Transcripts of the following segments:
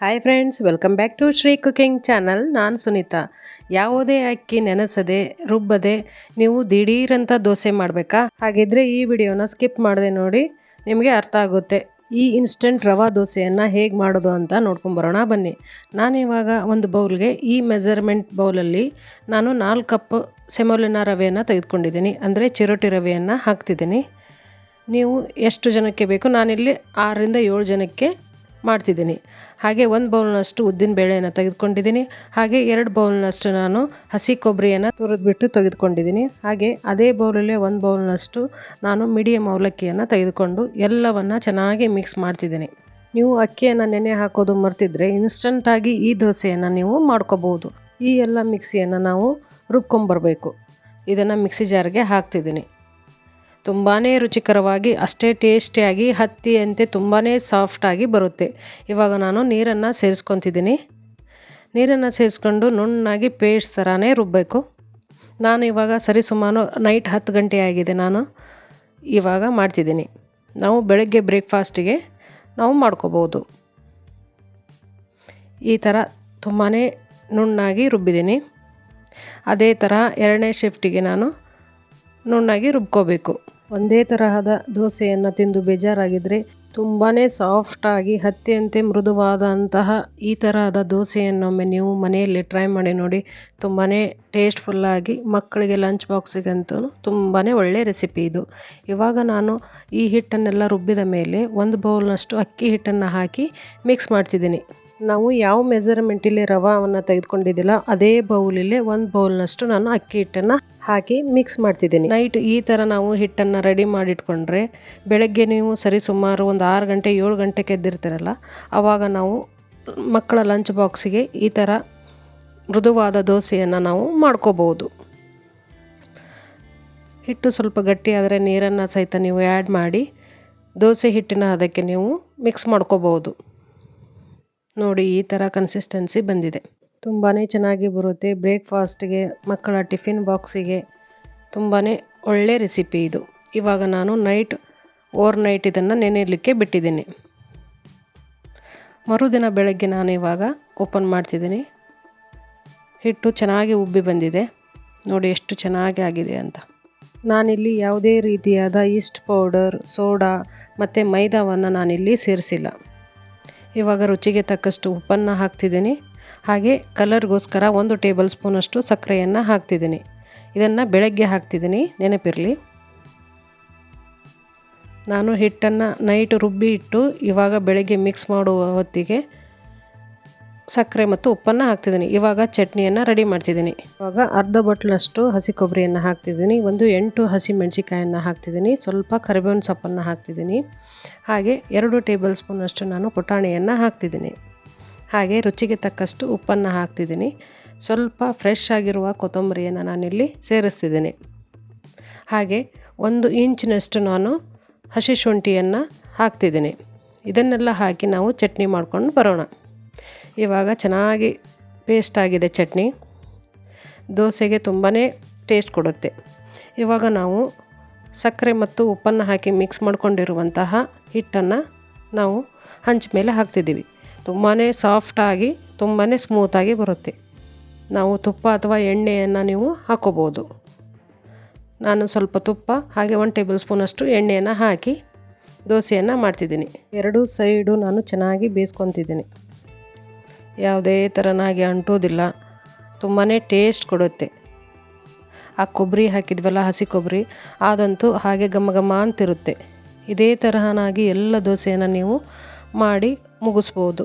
Hi friends welcome back to Shri cooking channel ನಾನು ಸುನೀತಾ. ಯಾವುದೇ ಅಕ್ಕಿ ನೆನೆಸದೆ, ರುಬ್ಬದೆ ನೀವು ದಿಢೀರಂತ ದೋಸೆ ಮಾಡಬೇಕಾ? ಹಾಗಿದ್ರೆ ಈ ವಿಡಿಯೋನ ಸ್ಕಿಪ್ ಮಾಡದೆ ನೋಡಿ, ನಿಮಗೆ ಅರ್ಥ ಆಗುತ್ತೆ. ಈ ಇನ್ಸ್ಟೆಂಟ್ ರವಾ ದೋಸೆಯನ್ನು ಹೇಗೆ ಮಾಡೋದು ಅಂತ ನೋಡ್ಕೊಂಬರೋಣ, ಬನ್ನಿ. ನಾನಿವಾಗ ಒಂದು ಬೌಲ್ಗೆ ಈ ಮೆಜರ್ಮೆಂಟ್ ಬೌಲಲ್ಲಿ ನಾನು ನಾಲ್ಕು ಕಪ್ ಸೆಮೋಲಿನ ರವೆಯನ್ನು ತೆಗೆದುಕೊಂಡಿದ್ದೀನಿ. ಅಂದರೆ ಚಿರೋಟಿ ರವೆಯನ್ನು ಹಾಕ್ತಿದ್ದೀನಿ. ನೀವು ಎಷ್ಟು ಜನಕ್ಕೆ ಬೇಕು, ನಾನಿಲ್ಲಿ ಆರರಿಂದ ಏಳು ಜನಕ್ಕೆ ಮಾಡ್ತಿದ್ದೀನಿ. ಹಾಗೆ ಒಂದು ಬೌಲ್ನಷ್ಟು ಉದ್ದಿನ ಬೇಳೆಯನ್ನು ತೆಗೆದುಕೊಂಡಿದ್ದೀನಿ. ಹಾಗೆ ಎರಡು ಬೌಲ್ನಷ್ಟು ನಾನು ಹಸಿ ಕೊಬ್ಬರಿಯನ್ನು ತುರಿದ್ಬಿಟ್ಟು ತೆಗೆದುಕೊಂಡಿದ್ದೀನಿ. ಹಾಗೆ ಅದೇ ಬೌಲಲ್ಲೇ ಒಂದು ಬೌಲ್ನಷ್ಟು ನಾನು ಮೀಡಿಯಮ್ ಅವಲಕ್ಕಿಯನ್ನು ತೆಗೆದುಕೊಂಡು ಎಲ್ಲವನ್ನು ಚೆನ್ನಾಗಿ ಮಿಕ್ಸ್ ಮಾಡ್ತಿದ್ದೀನಿ. ನೀವು ಅಕ್ಕಿಯನ್ನು ನೆನೆ ಹಾಕೋದು ಮರ್ತಿದ್ರೆ ಇನ್ಸ್ಟಂಟಾಗಿ ಈ ದೋಸೆಯನ್ನು ನೀವು ಮಾಡ್ಕೋಬೋದು ಈ ಎಲ್ಲ ಮಿಕ್ಸಿಯನ್ನು ನಾವು ರುಬ್ಕೊಂಬರ್ಬೇಕು. ಇದನ್ನು ಮಿಕ್ಸಿ ಜಾರ್ಗೆ ಹಾಕ್ತಿದ್ದೀನಿ. ತುಂಬಾ ರುಚಿಕರವಾಗಿ, ಅಷ್ಟೇ ಟೇಸ್ಟಿಯಾಗಿ, ಹತ್ತಿಯಂತೆ ತುಂಬಾ ಸಾಫ್ಟಾಗಿ ಬರುತ್ತೆ. ಇವಾಗ ನಾನು ನೀರನ್ನು ಸೇರಿಸ್ಕೊತಿದ್ದೀನಿ. ನೀರನ್ನು ಸೇರಿಸ್ಕೊಂಡು ನುಣ್ಣಾಗಿ ಪೇಸ್ಟ್ ಥರನೇ ರುಬ್ಬಬೇಕು ನಾನು ಇವಾಗ ಸರಿಸುಮಾರು ನೈಟ್ ಹತ್ತು ಗಂಟೆ ಆಗಿದೆ ನಾನು ಇವಾಗ ಮಾಡ್ತಿದ್ದೀನಿ. ನಾವು ಬೆಳಗ್ಗೆ ಬ್ರೇಕ್ಫಾಸ್ಟಿಗೆ ನಾವು ಮಾಡ್ಕೋಬೋದು. ಈ ಥರ ತುಂಬಾ ನುಣ್ಣಾಗಿ ರುಬ್ಬಿದ್ದೀನಿ. ಅದೇ ಥರ ಎರಡನೇ ಶಿಫ್ಟಿಗೆ ನಾನು ನುಣ್ಣಾಗಿ ರುಬ್ಕೋಬೇಕು. ಒಂದೇ ತರಹದ ದೋಸೆಯನ್ನು ತಿಂದು ಬೇಜಾರಾಗಿದ್ದರೆ ತುಂಬಾ ಸಾಫ್ಟಾಗಿ ಹತ್ತಿಯಂತೆ ಮೃದುವಾದಂತಹ ಈ ತರಹದ ದೋಸೆಯನ್ನೊಮ್ಮೆ ನೀವು ಮನೆಯಲ್ಲಿ ಟ್ರೈ ಮಾಡಿ ನೋಡಿ ತುಂಬಾ ಟೇಸ್ಟ್ಫುಲ್ಲಾಗಿ ಮಕ್ಕಳಿಗೆ ಲಂಚ್ ಬಾಕ್ಸಿಗಂತೂ ತುಂಬಾ ಒಳ್ಳೆಯ ರೆಸಿಪಿ ಇದು. ಇವಾಗ ನಾನು ಈ ಹಿಟ್ಟನ್ನೆಲ್ಲ ರುಬ್ಬಿದ ಮೇಲೆ ಒಂದು ಬೌಲ್ನಷ್ಟು ಅಕ್ಕಿ ಹಿಟ್ಟನ್ನು ಹಾಕಿ ಮಿಕ್ಸ್ ಮಾಡ್ತಿದ್ದೀನಿ. ನಾವು ಯಾವ ಮೆಜರ್ಮೆಂಟಲ್ಲಿ ರವಾವನ್ನು ತೆಗೆದುಕೊಂಡಿದ್ದಿಲ್ಲ, ಅದೇ ಬೌಲಲ್ಲೇ ಒಂದು ಬೌಲ್ನಷ್ಟು ನಾನು ಅಕ್ಕಿ ಹಿಟ್ಟನ್ನು ಹಾಕಿ ಮಿಕ್ಸ್ ಮಾಡ್ತಿದ್ದೀನಿ. ನೈಟ್ ಈ ಥರ ನಾವು ಹಿಟ್ಟನ್ನು ರೆಡಿ ಮಾಡಿಟ್ಕೊಂಡ್ರೆ ಬೆಳಗ್ಗೆ ನೀವು ಸರಿ ಸುಮಾರು ಒಂದು ಆರು ಗಂಟೆ, ಏಳು ಗಂಟೆಗೆ ಎದ್ದಿರ್ತೀರಲ್ಲ ಆವಾಗ ನಾವು ಮಕ್ಕಳ ಲಂಚ್ ಬಾಕ್ಸಿಗೆ ಈ ಥರ ಮೃದುವಾದ ದೋಸೆಯನ್ನು ನಾವು ಮಾಡ್ಕೋಬೋದು ಹಿಟ್ಟು ಸ್ವಲ್ಪ ಗಟ್ಟಿಯಾದರೆ ನೀರನ್ನು ಸಹಿತ ನೀವು ಆ್ಯಡ್ ಮಾಡಿ ದೋಸೆ ಹಿಟ್ಟಿನ ಅದಕ್ಕೆ ನೀವು ಮಿಕ್ಸ್ ಮಾಡ್ಕೋಬೋದು ನೋಡಿ ಈ ಥರ ಕನ್ಸಿಸ್ಟೆನ್ಸಿ ಬಂದಿದೆ. ತುಂಬಾ ಚೆನ್ನಾಗಿ ಬರುತ್ತೆ. ಬ್ರೇಕ್ಫಾಸ್ಟ್ಗೆ, ಮಕ್ಕಳ ಟಿಫಿನ್ ಬಾಕ್ಸಿಗೆ ತುಂಬಾ ಒಳ್ಳೆ ರೆಸಿಪಿ ಇದು. ಇವಾಗ ನಾನು ನೈಟ್ ಓವರ್ ನೈಟ್ ಇದನ್ನು ನೆನೆಯಲಿಕ್ಕೆ ಬಿಟ್ಟಿದ್ದೀನಿ. ಮರುದಿನ ಬೆಳಗ್ಗೆ ನಾನು ಇವಾಗ ಓಪನ್ ಮಾಡ್ತಿದ್ದೀನಿ. ಹಿಟ್ಟು ಚೆನ್ನಾಗಿ ಉಬ್ಬಿ ಬಂದಿದೆ. ನೋಡಿ ಎಷ್ಟು ಚೆನ್ನಾಗಿ ಆಗಿದೆ ಅಂತ. ನಾನಿಲ್ಲಿ ಯಾವುದೇ ರೀತಿಯಾದ ಈಸ್ಟ್ ಪೌಡರ್, ಸೋಡಾ ಮತ್ತು ಮೈದಾವನ್ನು ನಾನಿಲ್ಲಿ ಸೇರಿಸಿಲ್ಲ. ಇವಾಗ ರುಚಿಗೆ ತಕ್ಕಷ್ಟು ಉಪ್ಪನ್ನು ಹಾಕ್ತಿದ್ದೀನಿ. ಹಾಗೆ ಕಲರ್ಗೋಸ್ಕರ ಒಂದು ಟೇಬಲ್ ಸ್ಪೂನಷ್ಟು ಸಕ್ಕರೆಯನ್ನು ಹಾಕ್ತಿದ್ದೀನಿ. ಇದನ್ನು ಬೆಳಗ್ಗೆ ಹಾಕ್ತಿದ್ದೀನಿ. ನೆನಪಿರಲಿ. ನಾನು ಹಿಟ್ಟನ್ನು ನೈಟ್ ರುಬ್ಬಿ ಇಟ್ಟು ಇವಾಗ ಬೆಳಗ್ಗೆ ಮಿಕ್ಸ್ ಮಾಡುವ ಹೊತ್ತಿಗೆ ಸಕ್ಕರೆ ಮತ್ತು ಉಪ್ಪನ್ನು ಹಾಕ್ತಿದ್ದೀನಿ. ಇವಾಗ ಚಟ್ನಿಯನ್ನು ರೆಡಿ ಮಾಡ್ತಿದ್ದೀನಿ. ಇವಾಗ ಅರ್ಧ ಬಟ್ಲಷ್ಟು ಹಸಿ ಕೊಬ್ಬರಿಯನ್ನು ಹಾಕ್ತಿದ್ದೀನಿ. ಒಂದು ಎಂಟು ಹಸಿ ಮೆಣಸಿಕಾಯನ್ನು ಹಾಕ್ತಿದ್ದೀನಿ. ಸ್ವಲ್ಪ ಕರಿಬೇವಿನ ಸೊಪ್ಪನ್ನು ಹಾಕ್ತಿದ್ದೀನಿ. ಹಾಗೆ ಎರಡು ಟೇಬಲ್ ಸ್ಪೂನಷ್ಟು ನಾನು ಪುಟಾಣಿಯನ್ನು ಹಾಕ್ತಿದ್ದೀನಿ. ಹಾಗೆ ರುಚಿಗೆ ತಕ್ಕಷ್ಟು ಉಪ್ಪನ್ನು ಹಾಕ್ತಿದ್ದೀನಿ. ಸ್ವಲ್ಪ ಫ್ರೆಶ್ ಆಗಿರುವ ಕೊತ್ತಂಬರಿಯನ್ನು ನಾನಿಲ್ಲಿ ಸೇರಿಸ್ತಿದ್ದೀನಿ. ಹಾಗೆ ಒಂದು ಇಂಚಿನಷ್ಟು ನಾನು ಹಸಿ ಶುಂಠಿಯನ್ನು ಹಾಕ್ತಿದ್ದೀನಿ. ಇದನ್ನೆಲ್ಲ ಹಾಕಿ ನಾವು ಚಟ್ನಿ ಮಾಡ್ಕೊಂಡು ಬರೋಣ. ಇವಾಗ ಚೆನ್ನಾಗಿ ಪೇಸ್ಟ್ ಆಗಿದೆ ಚಟ್ನಿ. ದೋಸೆಗೆ ತುಂಬಾ ಟೇಸ್ಟ್ ಕೊಡುತ್ತೆ. ಇವಾಗ ನಾವು ಸಕ್ಕರೆ ಮತ್ತು ಉಪ್ಪನ್ನು ಹಾಕಿ ಮಿಕ್ಸ್ ಮಾಡ್ಕೊಂಡಿರುವಂತಹ ಹಿಟ್ಟನ್ನು ನಾವು ಹಂಚ ಮೇಲೆ ಹಾಕ್ತಿದ್ದೀವಿ. ತುಂಬಾ ಸಾಫ್ಟಾಗಿ ತುಂಬಾ ಸ್ಮೂತಾಗಿ ಬರುತ್ತೆ. ನಾವು ತುಪ್ಪ ಅಥವಾ ಎಣ್ಣೆಯನ್ನು ನೀವು ಹಾಕೋಬೋದು. ನಾನು ಸ್ವಲ್ಪ ತುಪ್ಪ, ಹಾಗೆ ಒನ್ ಟೇಬಲ್ ಸ್ಪೂನಷ್ಟು ಎಣ್ಣೆಯನ್ನು ಹಾಕಿ ದೋಸೆಯನ್ನು ಮಾಡ್ತಿದ್ದೀನಿ. ಎರಡು ಸೈಡು ನಾನು ಚೆನ್ನಾಗಿ ಬೇಯಿಸ್ಕೊತಿದ್ದೀನಿ. ಯಾವುದೇ ಥರನಾಗಿ ಅಂಟೋದಿಲ್ಲ. ತುಂಬಾ ಟೇಸ್ಟ್ ಕೊಡುತ್ತೆ. ಆ ಕೊಬ್ಬರಿ ಹಾಕಿದ್ವಲ್ಲ, ಹಸಿ ಕೊಬ್ಬರಿ, ಅದಂತೂ ಹಾಗೆ ಘಮ ಘಮ ಅಂತಿರುತ್ತೆ. ಇದೇ ತರಹನಾಗಿ ಎಲ್ಲ ದೋಸೆಯನ್ನು ನೀವು ಮಾಡಿ ಮುಗಿಸ್ಬೋದು.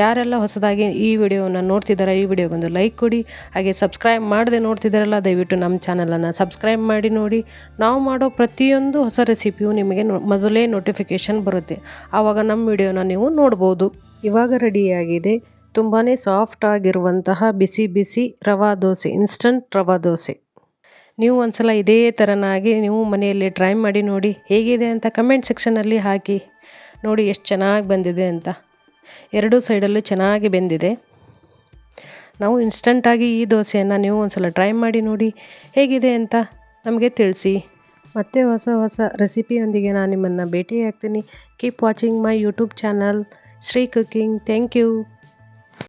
ಯಾರೆಲ್ಲ ಹೊಸದಾಗಿ ಈ ವಿಡಿಯೋವನ್ನು ನೋಡ್ತಿದ್ದಾರೆ ಈ ವಿಡಿಯೋಗೊಂದು ಲೈಕ್ ಕೊಡಿ, ಹಾಗೆ ಸಬ್ಸ್ಕ್ರೈಬ್ ಮಾಡದೆ ನೋಡ್ತಿದ್ದಾರಲ್ಲ ದಯವಿಟ್ಟು ನಮ್ಮ ಚಾನಲನ್ನು ಸಬ್ಸ್ಕ್ರೈಬ್ ಮಾಡಿ ನೋಡಿ. ನಾವು ಮಾಡೋ ಪ್ರತಿಯೊಂದು ಹೊಸ ರೆಸಿಪಿಯು ನಿಮಗೆ ಮೊದಲೇ ನೋಟಿಫಿಕೇಷನ್ ಬರುತ್ತೆ. ಆವಾಗ ನಮ್ಮ ವಿಡಿಯೋನ ನೀವು ನೋಡ್ಬೋದು. ಇವಾಗ ರೆಡಿಯಾಗಿದೆ. ತುಂಬಾ ಸಾಫ್ಟ್ ಆಗಿರುವಂತಹ ಬಿಸಿ ಬಿಸಿ ರವಾ ದೋಸೆ, ಇನ್ಸ್ಟಂಟ್ ರವಾ ದೋಸೆ. ನೀವು ಒಂದ್ಸಲ ಇದೇ ಥರನಾಗಿ ನೀವು ಮನೆಯಲ್ಲಿ ಟ್ರೈ ಮಾಡಿ ನೋಡಿ ಹೇಗಿದೆ ಅಂತ ಕಮೆಂಟ್ ಸೆಕ್ಷನಲ್ಲಿ ಹಾಕಿ. ನೋಡಿ ಎಷ್ಟು ಚೆನ್ನಾಗಿ ಬಂದಿದೆ ಅಂತ. ಎರಡೂ ಸೈಡಲ್ಲೂ ಚೆನ್ನಾಗಿ ಬೆಂದಿದೆ. ನಾವು ಇನ್ಸ್ಟಂಟಾಗಿ ಈ ದೋಸೆಯನ್ನು ನೀವು ಒಂದ್ಸಲ ಟ್ರೈ ಮಾಡಿ ನೋಡಿ ಹೇಗಿದೆ ಅಂತ ನಮಗೆ ತಿಳಿಸಿ. ಮತ್ತೆ ಹೊಸ ಹೊಸ ರೆಸಿಪಿಯೊಂದಿಗೆ ನಾನು ನಿಮ್ಮನ್ನು ಭೇಟಿಯಾಗ್ತೀನಿ. Keep watching my YouTube channel Shri cooking thank you